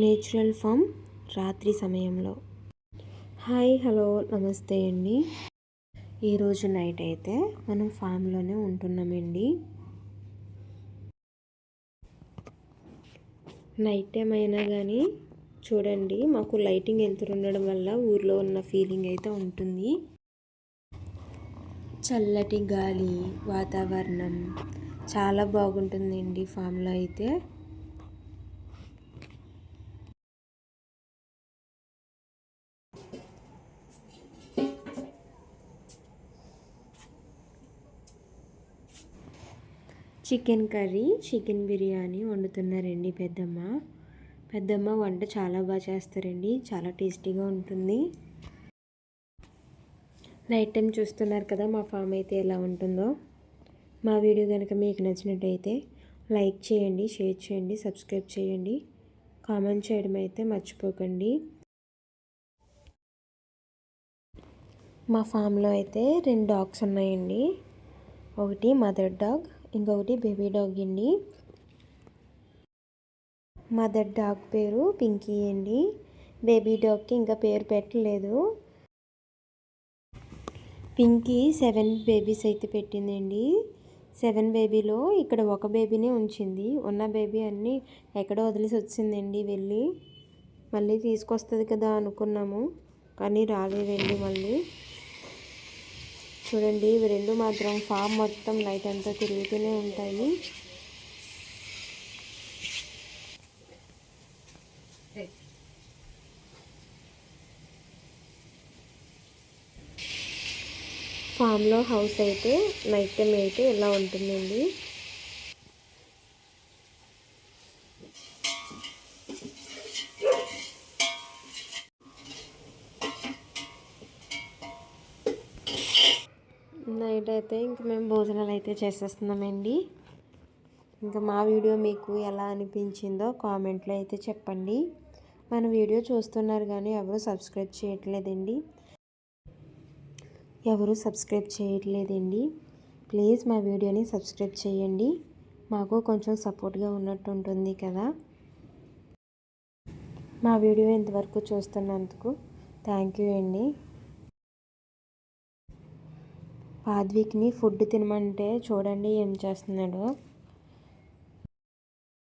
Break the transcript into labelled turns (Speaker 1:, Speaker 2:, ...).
Speaker 1: Natural form రాత్రి సమయంలో. Hi hello నమస్తే అండి. ఈరోజు నైట్ అయితే మనం ఫామ్లోనే ఉంటున్నామండి. నైట్ టైం అయినా కానీ చూడండి మాకు లైటింగ్ ఎంత ఉండడం వల్ల ఊర్లో ఉన్న ఫీలింగ్ అయితే ఉంటుంది. చల్లటి గాలి వాతావరణం చాలా బాగుంటుందండి ఫామ్లో అయితే. చికెన్ కర్రీ చికెన్ బిర్యానీ వండుతున్నారండి పెద్దమ్మ. పెద్దమ్మ వంట చాలా బాగా చేస్తారండి చాలా టేస్టీగా ఉంటుంది. నైట్ టైం చూస్తున్నారు కదా మా ఫామ్ అయితే ఎలా ఉంటుందో. మా వీడియో కనుక మీకు నచ్చినట్టయితే లైక్ చేయండి షేర్ చేయండి సబ్స్క్రైబ్ చేయండి. కామెంట్ చేయడం అయితే మర్చిపోకండి. మా ఫామ్లో అయితే రెండు డాగ్స్ ఉన్నాయండి. ఒకటి మదర్ డాగ్ ఇంకొకటి బేబీ డాగ్ అండి. మదర్ డాగ్ పేరు పింకీ అండి. బేబీ డాగ్కి ఇంకా పేరు పెట్టలేదు. పింకీ సెవెన్ బేబీస్ అయితే పెట్టిందండి. సెవెన్ బేబీలో ఇక్కడ ఒక బేబీనే ఉంచింది. ఉన్న బేబీ అన్నీ ఎక్కడో వదిలేసి వచ్చిందండి వెళ్ళి. మళ్ళీ తీసుకొస్తుంది కదా అనుకున్నాము. కానీ రాలేదండి మళ్ళీ. చూడండి ఇవి రెండు మాత్రం ఫామ్ మొత్తం నైట్ అంతా తిరుగుతూనే ఉంటాయి. ఫామ్లో హౌస్ అయితే నైట్ టైం అయితే ఇలా ఉంటుందండి? నైట్ అయితే ఇంక మేము భోజనాలు అయితే చేసేస్తున్నామండి. ఇంకా మా వీడియో మీకు ఎలా అనిపించిందో కామెంట్లో అయితే చెప్పండి. మన వీడియో చూస్తున్నారు కానీ ఎవరు సబ్స్క్రైబ్ చేయట్లేదండి. ఎవరు సబ్స్క్రైబ్ చేయట్లేదండి. ప్లీజ్ మా వీడియోని సబ్స్క్రైబ్ చేయండి. మాకు కొంచెం సపోర్ట్గా ఉన్నట్టు ఉంటుంది కదా. మా వీడియో ఇంతవరకు చూస్తున్నందుకు థ్యాంక్ యూ అండి. పాద్విక్ని ఫుడ్ తినమంటే చూడండి ఏం చేస్తున్నాడో.